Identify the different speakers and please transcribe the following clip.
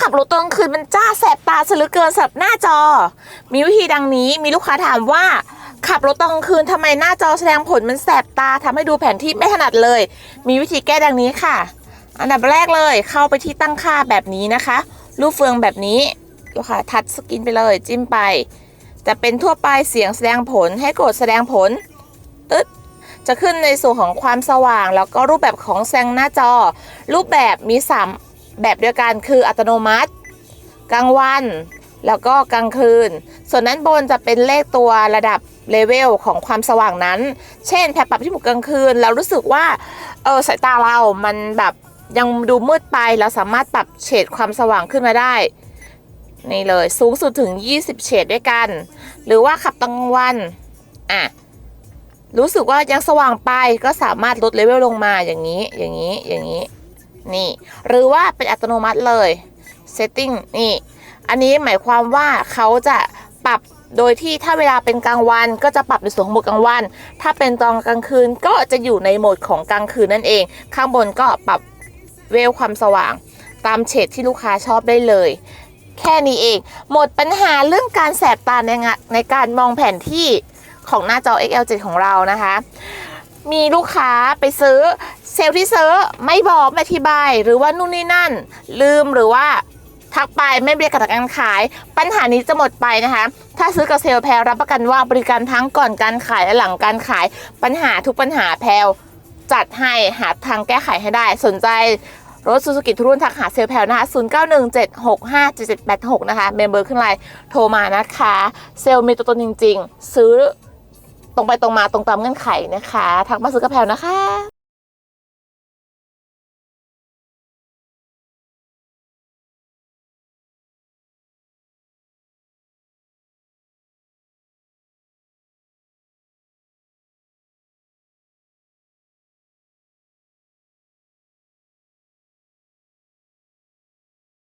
Speaker 1: ขับรถตอนกลางคืนมันจ้าแสบตาซะเหลือเกินสำหรับหน้าจอ มีวิธีดังนี้มีลูกค้าถามว่าขับรถตอนกลางคืนทำไมหน้าจอแสดงผลมันแสบตาทำให้ดูแผนที่ไม่ถนัดเลย มีวิธีแก้ดังนี้ค่ะ อันดับแรกเลยเข้าไปที่ตั้งค่าแบบนี้นะคะ รูปเฟืองแบบนี้ลูกค้าทัชสกินไปเลยจิ้มไป จะเป็นทั่วไปเสียงแสดงผลให้กดแสดงผลตึ๊ดจะขึ้นในส่วนของความสว่าง แล้วก็รูปแบบของแสงหน้าจอ รูปแบบมีสาม แบบเดียวกันคืออัตโนมัติ กลางวัน แล้วก็กลางคืน ส่วนนั้นบนจะเป็นเลขตัวระดับเลเวลของความสว่างนั้น เช่นแพรปรับที่หมู่กลางคืน เรารู้สึกว่าเออสายตาเรา มันแบบยังดูมืดไปเราสามารถปรับเฉดความสว่างขึ้นมาได้นี่เลยสูงสุดถึง 20 เฉดด้วยกัน หรือว่าขับกลางวันอะรู้สึกว่ายังสว่างไปก็สามารถลดเลเวลลงมาอย่างนี้อย่างนี้อย่างนี้ นี่ หรือว่าเป็นอัตโนมัติเลย setting นี่ อันนี้หมายความว่าเขาจะปรับโดยที่ถ้าเวลาเป็นกลางวันก็จะปรับในส่วนของโหมดกลางวัน ถ้าเป็นตอนกลางคืนก็จะอยู่ในโหมดของกลางคืนนั่นเอง ข้างบนก็ปรับเวลความสว่าง ตามเฉดที่ลูกค้าชอบได้เลย แค่นี้เอง หมดปัญหาเรื่องการแสบตาในงในการมองแผนที่ของหน้าจอ XL7 ของเรานะคะ มีลูกค้าไปซื้อ เซลล์ที่เซื้อไม่บอกไม่อธิบาย หรือว่านู่นนี่นั่น ลืมหรือว่าทักไปไม่เรียกกับการขาย ปัญหานี้จะหมดไปนะคะ ถ้าซื้อกับเซลแพลรับประกันว่าบริการทั้งก่อนการขายและหลังการขาย ปัญหาทุกปัญหาแพลจัดให้หาทางแก้ไขให้ได้ สนใจรถซูซูกิทุรุ่นทักหาเซลแพลนะคะ 0917657786 นะคะ เมมเบอร์ขึ้นไลน์โทรมานะคะ เซลมีตัวตนจริง ๆ ซื้อตรงไปตรงมาตรงตามเงื่อนไขนะคะ ทักมาซื้อกระแพลนะคะ